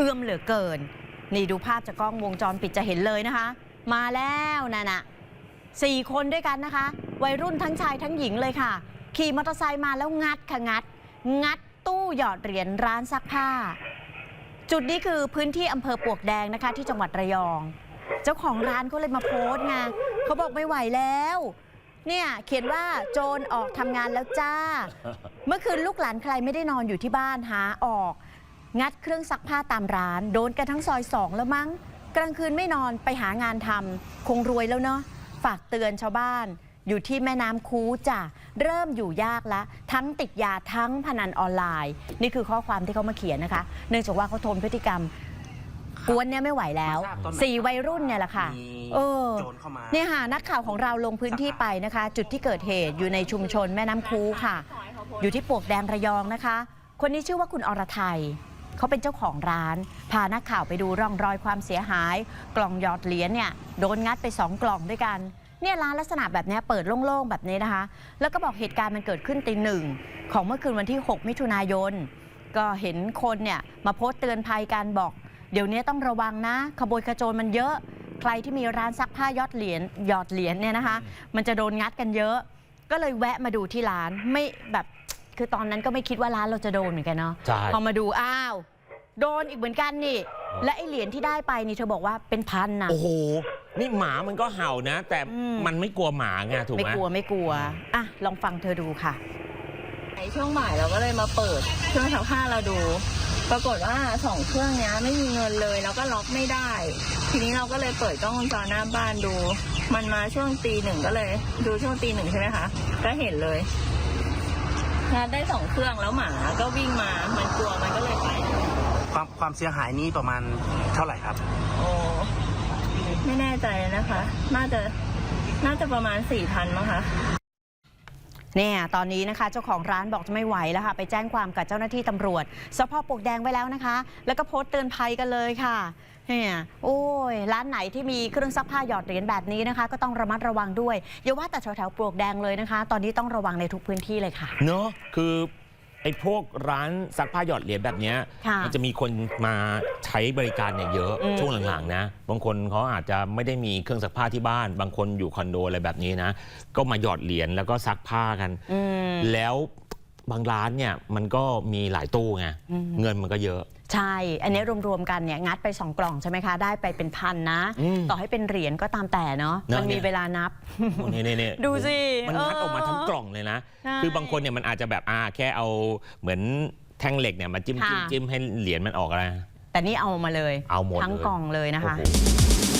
เอื้อมเหลือเกิน นี่ดูภาพจากกล้องวงจรปิดจะเห็นเลยนะคะ มาแล้วนั่นน่ะสี่คนด้วยกันนะคะ วัยรุ่นทั้งชายทั้งหญิงเลยค่ะ ขี่มอเตอร์ไซค์มาแล้วงัดค่ะงัด งัดตู้หยอดเหรียญร้านซักผ้า จุดนี้คือพื้นที่อำเภอปวกแดงนะคะ ที่จังหวัดระยอง เจ้าของร้านเขาเลยมาโพสต์ไงเขาบอกไม่ไหวแล้ว เนี่ยเขียนว่าโจรออกทำงานแล้วจ้า เมื่อคืนลูกหลานใครไม่ได้นอนอยู่ที่บ้านหาออก งัดเครื่องซักผ้าตามร้าน โดนกันทั้งซอยสองแล้วมั้ง กลางคืนไม่นอนไปหางานทำคงรวยแล้วเนาะฝากเตือนชาวบ้าน อยู่ที่แม่น้ำคูจ้ะเริ่มอยู่ยากละทั้งติดยาทั้งพนันออนไลน์ นี่คือข้อความที่เขามาเขียนนะคะ เนื่องจากว่าเขาทนพฤติกรรมกวนเนี่ยไม่ไหวแล้วสี่วัยรุ่นเนี่ยแหละค่ะมีเออโจรเข้ามาเนี่ยค่ะนักข่าวของเราลงพื้นที่ไปนะคะ จุดที่เกิดเหตุอยู่ในชุมชนแม่น้ำคูค่ะ อยู่ที่ปลวกแดงระยองนะคะ คนนี้ชื่อว่าคุณอรไทย เขาเป็นเจ้าของร้าน พานักข่าวไปดูร่องรอยความเสียหาย กล่องหยอดเหรียญเนี่ยโดนงัดไป 2 กล่องด้วยกันเนี่ยร้านลักษณะแบบนี้เปิดโล่งๆแบบนี้นะคะ แล้วก็บอกเหตุการณ์มันเกิดขึ้นตีหนึ่งของเมื่อคืนวันที่ 6 มิถุนายน ก็เห็นคนเนี่ยมาโพสต์เตือนภัยกันบอก เดี๋ยวนี้ต้องระวังนะขโมยขโจรมันเยอะ ใครที่มีร้านซักผ้ายอดเหรียญหยอดเหรียญเนี่ยนะคะ มันจะโดนงัดกันเยอะ ก็เลยแวะมาดูที่ร้านไม่แบบ คือตอนนั้นก็ไม่คิดว่าร้านเราจะโดนเหมือนกันเนาะใช่ พอมาดูอ้าว โดนอีกเหมือนกันนี่ และไอเหรียญที่ได้ไปนี่เธอบอกว่าเป็นพันนะ โอ้โห นี่หมามันก็เห่านะ แต่อืม มันไม่กลัวหมาไงถูกไม่ไหม กลัวไม่กลัวอะลองฟังเธอดูค่ะ ในช่วงบ่ายเราก็เลยมาเปิดเครื่องซักผ้าเราดู ปรากฏว่าสองเครื่องเนี้ยไม่มีเงินเลยแล้วก็ล็อกไม่ได้ ทีนี้เราก็เลยเปิดกล้องวงจรหน้าบ้านดู มันมาช่วงตีหนึ่งก็เลย ดูช่วงตีหนึ่งใช่ไหมคะ ก็เห็นเลย งัดได้สองเครื่องแล้วหมาก็วิ่งมา มันกลัวมันก็เลยไป ความความเสียหายนี้ประมาณเท่าไหร่ครับ โอ้ไม่แน่ใจนะคะ น่าจะน่าจะประมาณสี่พันมั้งคะเนี่ยตอนนี้นะคะเจ้าของร้านบอกจะไม่ไหวแล้วค่ะ ไปแจ้งความกับเจ้าหน้าที่ตำรวจสพปลวกแดงไว้แล้วนะคะ แล้วก็โพสต์เตือนภัยกันเลยค่ะ เนี่ยโอ้ย ร้านไหนที่มีเครื่องซักผ้าหยอดเหรียญแบบนี้นะคะ ก็ต้องระมัดระวังด้วยอย่าว่าแต่แถวๆปลวกแดงเลยนะคะ ตอนนี้ต้องระวังในทุกพื้นที่เลยค่ะ เนอะคือไอ้พวกร้านซักผ้าหยอดเหรียญแบบเนี้ยค่ะมันจะมีคนมาใช้บริการเนี่ยเยอะอืมช่วงหลังๆนะ บางคนเขาอาจจะไม่ได้มีเครื่องซักผ้าที่บ้าน บางคนอยู่คอนโดอะไรแบบนี้นะ ก็มาหยอดเหรียญแล้วก็ซักผ้ากันอืมแล้วบางร้านเนี่ยมันก็มีหลายตู้ไงอืมเงินมันก็เยอะ ใช่ อันนี้รวมๆกันเนี่ยงัดไป 2 กล่องใช่ไหมคะ ได้ไปเป็นพันนะ อืมต่อให้เป็นเหรียญก็ตามแต่เนาะ เนอะมันมีเนี่ยเวลานับนี่นี่นี่ดูสิมันงัดเออออกมาทั้งกล่องเลยนะ ใช่คือบางคนเนี่ยมันอาจจะแบบอ่าแค่เอาเหมือนแท่งเหล็กเนี่ยมาจิ้มจิ้มค่ะ จิ้มให้เหรียญมันออกอะไร แต่นี่เอามาเลย เอาหมดทั้งเลย กล่องเลยนะคะ โอ้โห